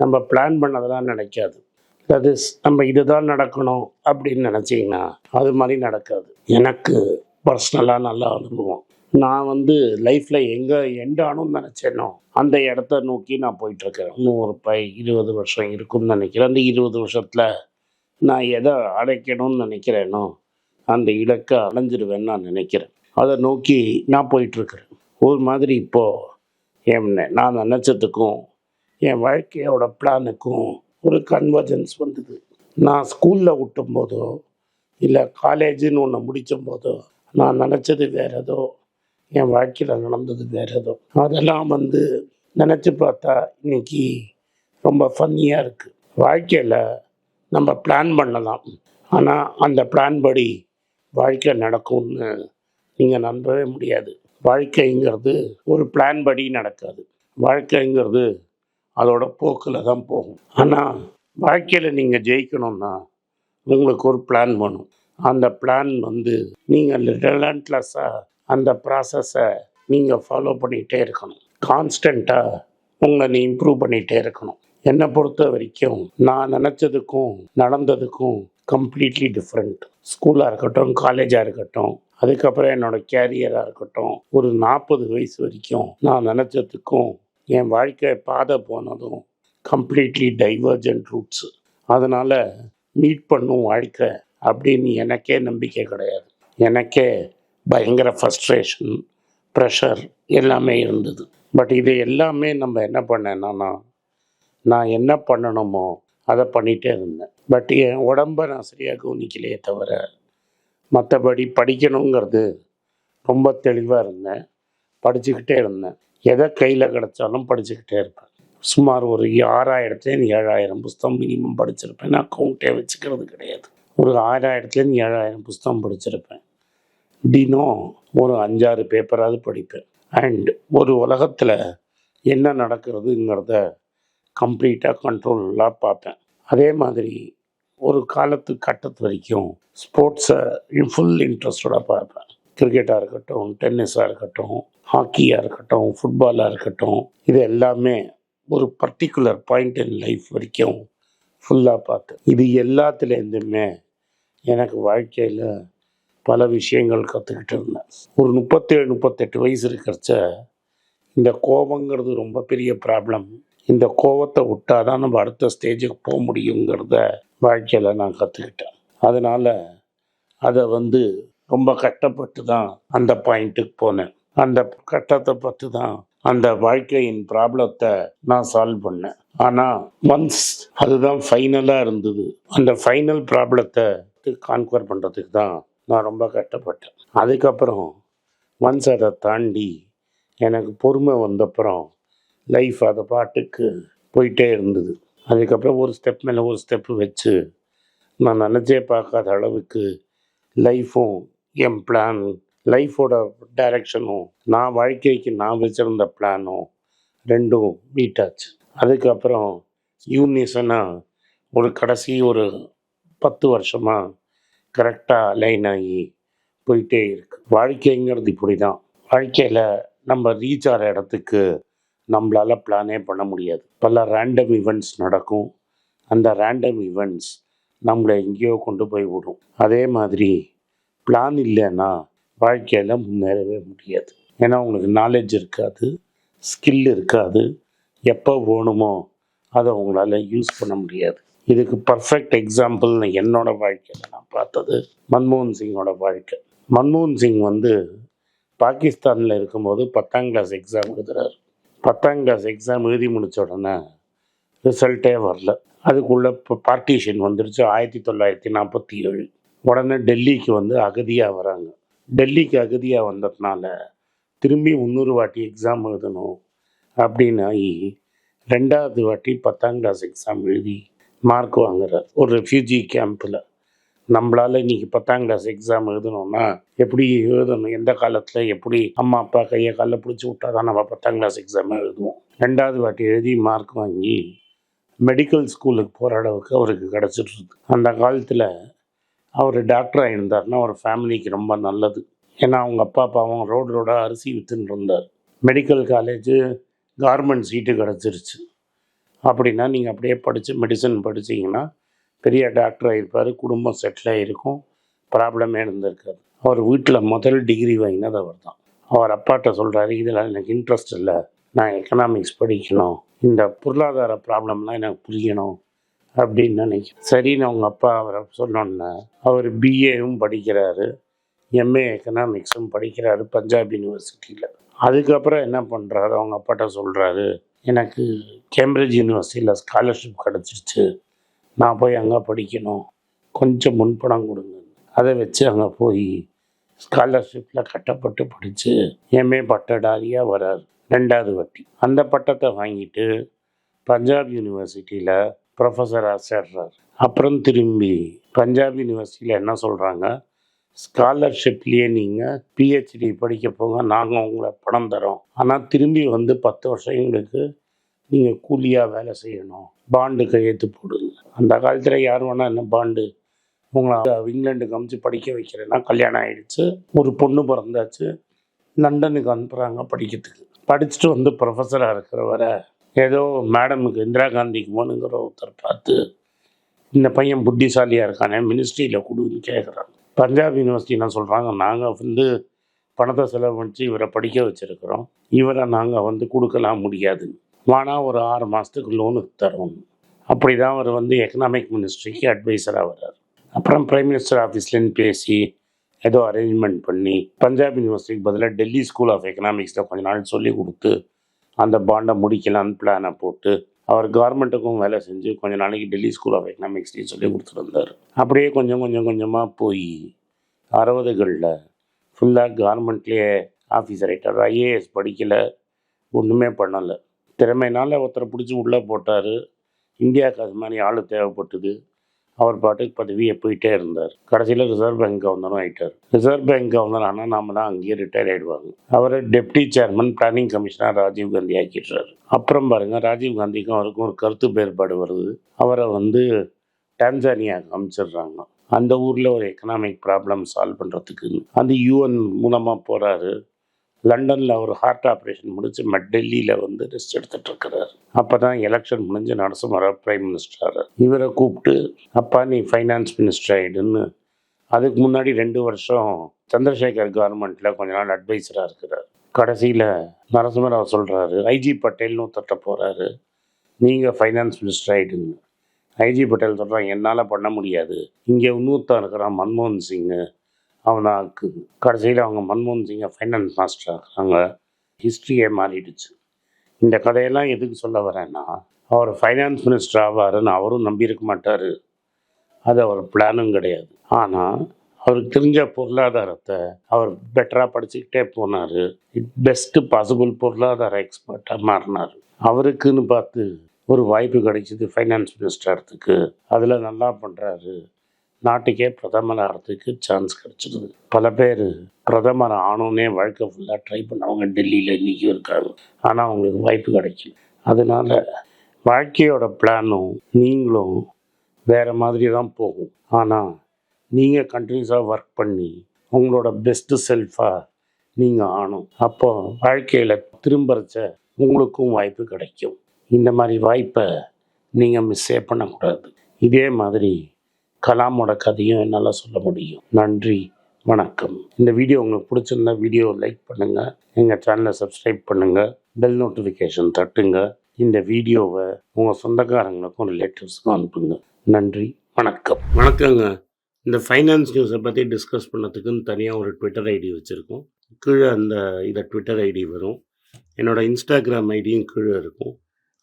நம்ம பிளான் பண்ணதெல்லாம் நினைக்காது. அது நம்ம இதுதான் நடக்கணும் அப்படின்னு நினச்சிங்கன்னா அது மாதிரி நடக்காது. எனக்கு பர்சனலாக நல்லா அனுபவம். நான் வந்து லைஃப்பில் எங்கே எண்ட் ஆகணும்னு நினச்சேனோ அந்த இடத்த நோக்கி நான் போயிட்டுருக்கேன். நூறு பை இருபது வருஷம் இருக்கும்னு நினைக்கிறேன். அந்த இருபது வருஷத்தில் நான் எதை அடைக்கணும்னு நினைக்கிறேனோ அந்த இலக்கை அடைஞ்சிருவேன்னு நான் நினைக்கிறேன். அதை நோக்கி நான் போயிட்டுருக்கிறேன். ஒரு மாதிரி இப்போது என் நான் நினச்சதுக்கும் என் வாழ்க்கையோட பிளானுக்கும் ஒரு கன்வர்ஜன்ஸ் வந்தது. நான் ஸ்கூலில் விட்டும் போதோ இல்லை காலேஜுன்னு ஒன்று முடிச்சும் போதோ நான் நினச்சது வேற ஏதோ என் வாழ்க்கையில் நடந்தது வேற ஏதோ. அதெல்லாம் வந்து நினச்சி பார்த்தா இன்னைக்கு ரொம்ப ஃபன்னியாக இருக்குது வாழ்க்கையில் நம்ம பிளான் பண்ணலாம். ஆனால் அந்த பிளான் படி வாழ்க்கை நடக்கும்னு நீங்கள் நம்பவே முடியாது. வாழ்க்கைங்கிறது ஒரு பிளான் படி நடக்காது. வாழ்க்கைங்கிறது அதோட போக்கில் தான் போகும். ஆனால் வாழ்க்கையில் நீங்கள் ஜெயிக்கணும்னா உங்களுக்கு ஒரு பிளான் வேணும். அந்த பிளான் வந்து நீங்கள் ரிலண்ட்லெஸ்ஸாக அந்த ப்ராசஸை நீங்கள் ஃபாலோ பண்ணிகிட்டே இருக்கணும். கான்ஸ்டண்ட்டாக உங்களை நீ இம்ப்ரூவ் பண்ணிகிட்டே இருக்கணும். என்னை பொறுத்த வரைக்கும் நான் நினச்சதுக்கும் நடந்ததுக்கும் கம்ப்ளீட்லி டிஃப்ரெண்ட் ஸ்கூலாக இருக்கட்டும் காலேஜாக இருக்கட்டும் அதுக்கப்புறம் என்னோட கேரியராக இருக்கட்டும் ஒரு நாற்பது வயசு வரைக்கும் நான் நினச்சதுக்கும் என் வாழ்க்கை பாதை போனதும் கம்ப்ளீட்லி டைவர்ஜென்ட் ரூட்ஸு அதனால் மீட் பண்ணும் வாழ்க்கை அப்படின்னு எனக்கே நம்பிக்கை கிடையாது. எனக்கே பயங்கர ஃபஸ்ட்ரேஷன் ப்ரெஷர் எல்லாமே இருந்தது. பட் இது எல்லாமே நம்ம என்ன பண்ணேன்னா நான் என்ன பண்ணணுமோ அதை பண்ணிகிட்டே இருந்தேன். பட் என் உடம்பை நான் சரியாக கவனிக்கலையே தவிர மற்றபடி படிக்கணுங்கிறது ரொம்ப தெளிவாக இருந்தேன். படிச்சுக்கிட்டே இருந்தேன். எதை கையில் கிடச்சாலும் படிச்சுக்கிட்டே இருப்பேன். சுமார் ஒரு ஆறாயிரத்துலேருந்து ஏழாயிரம் புஸ்தகம் மினிமம் படிச்சிருப்பேன். நான் கவுண்டே வச்சுக்கிறது கிடையாது. ஒரு ஆறாயிரத்துலேருந்து ஏழாயிரம் புஸ்தகம் படிச்சிருப்பேன். தினம் ஒரு அஞ்சாறு பேப்பராவது படிப்பேன். அண்ட் ஒரு உலகத்தில் என்ன நடக்கிறதுங்கிறத கம்ப்ளீட்டாக கண்ட்ரோலாக பார்ப்பேன். அதே மாதிரி ஒரு காலத்து கட்டத்து வரைக்கும் ஸ்போர்ட்ஸை ஃபுல் இன்ட்ரெஸ்டோட பார்ப்பேன். கிரிக்கெட்டாக இருக்கட்டும் டென்னிஸாக இருக்கட்டும் ஹாக்கியாக இருக்கட்டும் ஃபுட்பாலாக இருக்கட்டும் இது எல்லாமே ஒரு பர்டிகுலர் பாயிண்ட் இன் லைஃப் வரைக்கும் ஃபுல்லாக பார்த்தேன் இது எல்லாத்துலேருந்துமே எனக்கு வாழ்க்கையில் பல விஷயங்கள் கற்றுக்கிட்டு இருந்தேன். ஒரு முப்பத்தேழு முப்பத்தெட்டு வயசு இருக்கிறச்ச இந்த கோபங்கிறது ரொம்ப பெரிய ப்ராப்ளம் இந்த கோபத்தை விட்டால் தான் நம்ம அடுத்த ஸ்டேஜுக்கு போக முடியுங்கிறத வாழ்க்கையில் நான் கற்றுக்கிட்டேன் அதனால் அதை வந்து ரொம்ப கஷ்டப்பட்டு தான் அந்த பாயிண்ட்டுக்கு போனேன். அந்த கட்டத்தை பற்றி தான் அந்த வாழ்க்கையின் ப்ராப்ளத்தை நான் சால்வ் பண்ணேன். ஆனால் ஒன்ஸ் அதுதான் ஃபைனலாக இருந்தது. அந்த ஃபைனல் ப்ராப்ளத்தை கான்குவர் பண்ணுறதுக்கு தான் நான் ரொம்ப கஷ்டப்பட்டேன். அதுக்கப்புறம் ஒன்ஸ் அதை தாண்டி எனக்கு பொறுமை வந்தப்புறம் லைஃப் அதை பாட்டுக்கு போயிட்டே இருந்தது. அதுக்கப்புறம் ஒரு ஸ்டெப் மேலே ஒரு ஸ்டெப்பு வச்சு நான் நினச்சே பார்க்காத அளவுக்கு லைஃப்பும் என் பிளான் லைஃபோட டைரக்ஷனும் நான் வாழ்க்கைக்கு நான் வச்சிருந்த பிளானும் ரெண்டும் மீட் ஆச்சு. அதுக்கப்புறம் யூனிசனாக ஒரு கடைசி ஒரு பத்து வருஷமாக கரெக்டாக லைன் ஆகி போயிட்டே இருக்கு. வாழ்க்கைங்கிறது இப்படி தான் வாழ்க்கையில் நம்ம ரீச் ஆகிற இடத்துக்கு நம்மளால் பிளானே பண்ண முடியாது. பல ரேண்டம் ஈவெண்ட்ஸ் நடக்கும். அந்த ரேண்டம் ஈவெண்ட்ஸ் நம்மளை எங்கேயோ கொண்டு போய் விடும். அதே மாதிரி பிளான் இல்லைன்னா வாழ்க்கையில் முன்னேறவே முடியாது. ஏன்னா உங்களுக்கு நாலேஜ் இருக்காது ஸ்கில் இருக்காது. எப்போ வேணுமோ அதை உங்களால் யூஸ் பண்ண முடியாது. இதுக்கு பர்ஃபெக்ட் எக்ஸாம்பிள் என்னோட வாழ்க்கையில் நான் பார்த்தது மன்மோகன் சிங்கோட வாழ்க்கை. மன்மோகன் சிங் வந்து பாகிஸ்தானில் இருக்கும்போது பத்தாம் கிளாஸ் எக்ஸாம் எழுதுகிறார் பத்தாம் கிளாஸ் எக்ஸாம் எழுதி முடித்த உடனே ரிசல்ட்டே வரல. அதுக்குள்ளே இப்போ பார்ட்டிஷன் வந்துருச்சு ஆயிரத்தி தொள்ளாயிரத்தி நாற்பத்தி ஏழு. உடனே டெல்லிக்கு வந்து அகதியாக வராங்க. டெல்லிக்கு அகதியாக வந்ததுனால திரும்பி முந்நூறு வாட்டி எக்ஸாம் எழுதணும் அப்படின்னு ஆகி ரெண்டாவது வாட்டி பத்தாம் கிளாஸ் எக்ஸாம் எழுதி மார்க் வாங்குறார். ஒரு ரெஃப்யூஜி கேம்பில் நம்மளால் இன்றைக்கி பத்தாம் கிளாஸ் எக்ஸாம் எழுதணும்னா எப்படி எழுதணும்? எந்த காலத்தில் எப்படி அம்மா அப்பா கையை காலில் பிடிச்சி விட்டா தான் நம்ம பத்தாம் கிளாஸ் எக்ஸாம் எழுதுவோம்? ரெண்டாவது வாட்டி எழுதி மார்க் வாங்கி மெடிக்கல் ஸ்கூலுக்கு போகிற அளவுக்கு அவருக்கு கிடச்சிட்ருக்கு அந்த காலத்தில் அவர் டாக்டர் ஆகியிருந்தார்னா அவர் ஃபேமிலிக்கு ரொம்ப நல்லது. ஏன்னா அவங்க அப்பா அப்பாவும் ரோடு ரோடாக அரிசி விற்றுன்னு இருந்தார். மெடிக்கல் காலேஜு கார்மெண்ட் சீட்டு கிடச்சிருச்சு. அப்படின்னா நீங்கள் அப்படியே படித்து மெடிசன் படிச்சீங்கன்னா பெரிய டாக்டர் ஆகிருப்பார் குடும்பம் செட்டில் ஆகிருக்கும் ப்ராப்ளமே இருந்திருக்காரு அவர் வீட்டில் முதல் டிகிரி வாங்கினது அவர் தான் அவர் அப்பாட்ட சொல்கிறாரு இதில் எனக்கு இன்ட்ரெஸ்ட் இல்லை. நான் எக்கனாமிக்ஸ் படிக்கணும். இந்த பொருளாதார ப்ராப்ளம்லாம் எனக்கு புரியணும். அப்படின்னு நினைக்கிறேன். சரின்னு அவங்க அப்பா அவரை சொன்னோன்னே அவர் பிஏவும் படிக்கிறாரு. எம்ஏ எக்கனாமிக்ஸும் படிக்கிறாரு பஞ்சாப் யூனிவர்சிட்டியில் அதுக்கப்புறம் என்ன பண்ணுறாரு அவங்க அப்பாட்ட சொல்கிறாரு எனக்கு கேம்பிரிட்ஜ் யூனிவர்சிட்டியில் ஸ்காலர்ஷிப் கிடச்சிருச்சு. நான் போய் அங்கே படிக்கணும். கொஞ்சம் முன்பணம் கொடுங்க. அதை வச்சு அங்கே போய் ஸ்காலர்ஷிப்பில் கட்டப்பட்டு படித்து எம்ஏ பட்டடாரியாக வரார். ரெண்டாவது வட்டி. அந்த பட்டத்தை வாங்கிட்டு பஞ்சாப் யூனிவர்சிட்டியில் ப்ரொஃபஸராக சேர்றார் அப்புறம் திரும்பி பஞ்சாப் யூனிவர்சிட்டியில் என்ன சொல்கிறாங்க ஸ்காலர்ஷிப்லேயே நீங்கள் பிஹெச்டி படிக்க போங்க நாங்கள் உங்களை பணம் தரோம். ஆனால் திரும்பி வந்து பத்து வருஷம் எங்களுக்கு நீங்கள் கூலியாக வேலை செய்யணும். பாண்டு கையெழுத்து போடுங்க. அந்த காலத்தில் யார் வேணால் என்ன பாண்டு உங்களை இங்கிலாண்டுக்கு அமுச்சு படிக்க வைக்கிறேன்னா கல்யாணம் ஆகிடுச்சு ஒரு பொண்ணு பிறந்தாச்சு. லண்டனுக்கு அனுப்புகிறாங்க படிக்கிறதுக்கு. படிச்சுட்டு வந்து ப்ரொஃபஸராக இருக்கிற வரை ஏதோ மேடமுக்கு இந்திரா காந்திக்கு போகணுங்கிற ஒருத்தர் பார்த்து இந்த பையன் புத்திசாலியாக இருக்கானே மினிஸ்ட்ரியில் கொடுன்னு கேட்குறாங்க பஞ்சாப் யூனிவர்சிட்டி சொல்கிறாங்க நாங்கள் வந்து பணத்தை செலவழித்து இவரை படிக்க வச்சுருக்கிறோம். இவரை நாங்கள் வந்து கொடுக்கலாம் முடியாது. வானா ஒரு ஆறு மாதத்துக்கு லோனுக்கு தரோம். அப்படி தான் அவர் வந்து எக்கனாமிக் மினிஸ்ட்ரிக்கு அட்வைசராக வர்றார். அப்புறம் பிரைம் மினிஸ்டர் ஆஃபீஸ்லேருந்து பேசி ஏதோ அரேஞ்ச்மெண்ட் பண்ணி பஞ்சாப் யூனிவர்சிட்டிக்கு பதிலாக டெல்லி ஸ்கூல் ஆஃப் எக்கனாமிக்ஸில் கொஞ்ச நாள் சொல்லி கொடுத்து அந்த பாண்டை முடிக்கலான்னு பிளானை போட்டு அவர் கவர்மெண்ட்டுக்கும் வேலை செஞ்சு கொஞ்ச நாளைக்கு டெல்லி ஸ்கூல் ஆஃப் எக்கனாமிக்ஸ்லேயும் சொல்லி கொடுத்துருந்தார் அப்படியே கொஞ்சம் கொஞ்சம் கொஞ்சமாக போய் அறுபதுகளில் ஃபுல்லாக கவர்மெண்ட்லேயே ஆஃபீஸர் ஆகிட்டார் ஐஏஎஸ் படிக்கலை ஒன்றுமே பண்ணலை. திறமையினால் ஒருத்தரை பிடிச்சி உள்ளே போட்டார். இந்தியாவுக்கு அது மாதிரி ஆள் தேவைப்பட்டது. அவர் பாட்டுக்கு பதவியை போயிட்டே இருந்தார். கடைசியில் ரிசர்வ் பேங்க் கவர்னரும் ஆகிட்டார் ரிசர்வ் பேங்க் கவர்னர் ஆனால் நாம தான் அங்கேயே ரிட்டையர் ஆகிடுவாங்க அவரை deputy chairman planning commissioner Rajiv Gandhi ஆக்கிடுறாரு. அப்புறம் பாருங்கள் ராஜீவ் காந்திக்கும் அவருக்கும் ஒரு கருத்து வேறுபாடு வருது. அவரை வந்து டான்சானியா அமைச்சிடுறாங்க. அந்த ஊரில் ஒரு எக்கனாமிக் ப்ராப்ளம் சால்வ் பண்ணுறதுக்கு அந்த யூஎன் மூலமாக போகிறாரு லண்டனில் ஒரு ஹார்ட் ஆப்ரேஷன் முடிச்சு மட் டெல்லியில் வந்து ரெஸ்ட் எடுத்துட்டு இருக்கிறார் அப்போ தான் எலெக்ஷன் முடிஞ்சு நரசிம்மரா பிரைம் மினிஸ்டர் இவரை கூப்பிட்டு அப்பா நீ ஃபைனான்ஸ் மினிஸ்டர் ஆகிடுன்னு அதுக்கு முன்னாடி ரெண்டு வருஷம் சந்திரசேகர் கவர்மெண்ட்டில் கொஞ்ச நாள் அட்வைசராக இருக்கிறார். கடைசியில் நரசிம்மராவ் சொல்கிறாரு ஐஜி பட்டேல்னு ஒருத்தட்ட போகிறாரு நீங்கள் ஃபைனான்ஸ் மினிஸ்டர் ஆகிடுன்னு ஐஜி பட்டேல் சொல்கிறான் என்னால் பண்ண முடியாது. இங்கே இன்னொருத்தான் இருக்கிறான் மன்மோகன் சிங்கு அவனாக்கு கடைசியில் அவங்க மன்மோகன் சிங்கை ஃபைனான்ஸ் மாஸ்டர் ஆகிறாங்க ஹிஸ்ட்ரியே மாறிடுச்சு. இந்த கதையெல்லாம் எதுக்கு சொல்ல வரேன்னா அவர் ஃபைனான்ஸ் மினிஸ்டர் ஆவாருன்னு அவரும் நம்பியிருக்க மாட்டார். அது அவர் பிளானும் கிடையாது. ஆனால் அவருக்கு தெரிஞ்ச பொருளாதாரத்தை அவர் பெட்டராக படிச்சுக்கிட்டே போனார். பெஸ்ட்டு பாசிபிள் பொருளாதார எக்ஸ்பர்ட்டாக மாறினார். அவருக்குன்னு பார்த்து ஒரு வாய்ப்பு கிடைச்சிது ஃபைனான்ஸ் மினிஸ்டர்த்துக்கு அதில் நல்லா பண்ணுறாரு நாட்டுக்கே பிரதமர் ஆகிறதுக்கு சான்ஸ் கிடச்சிருது பல பேர் பிரதமர் ஆனோன்னே வாழ்க்கை ஃபுல்லாக ட்ரை பண்ணவங்க டெல்லியில் இன்றைக்கும் இருக்காங்க. ஆனால் அவங்களுக்கு வாய்ப்பு கிடைக்கல. அதனால வாழ்க்கையோட பிளானும் நீங்களும் வேறு மாதிரி தான் போகும். ஆனால் நீங்கள் கண்டினியூஸாக ஒர்க் பண்ணி உங்களோட பெஸ்ட்டு செல்ஃபாக நீங்கள் ஆணும் அப்போ வாழ்க்கையில் திரும்பறச்ச உங்களுக்கும் வாய்ப்பு கிடைக்கும். இந்த மாதிரி வாய்ப்பை நீங்கள் மிஸ்ஸே பண்ணக்கூடாது. இதே மாதிரி கலாமோட கதையும் என்னால் சொல்ல முடியும். நன்றி வணக்கம். இந்த வீடியோ உங்களுக்கு பிடிச்சிருந்தா வீடியோ லைக் பண்ணுங்கள் எங்கள் சேனலை சப்ஸ்கிரைப் பண்ணுங்கள் பெல் நோட்டிஃபிகேஷன் தட்டுங்க இந்த வீடியோவை உங்கள் சொந்தக்காரங்களுக்கும் ரிலேட்டிவ்ஸுக்கும் அனுப்புங்க. நன்றி வணக்கம். வணக்கங்க. இந்த ஃபைனான்ஸ் நியூஸை பற்றி டிஸ்கஸ் பண்ணதுக்குன்னு தனியாக ஒரு ட்விட்டர் ஐடி வச்சுருக்கோம். கீழே அந்த இதை ட்விட்டர் ஐடி வரும். என்னோடய இன்ஸ்டாகிராம் ஐடியும் கீழே இருக்கும்.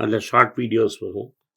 அதில் ஷார்ட் வீடியோஸ் வரும்.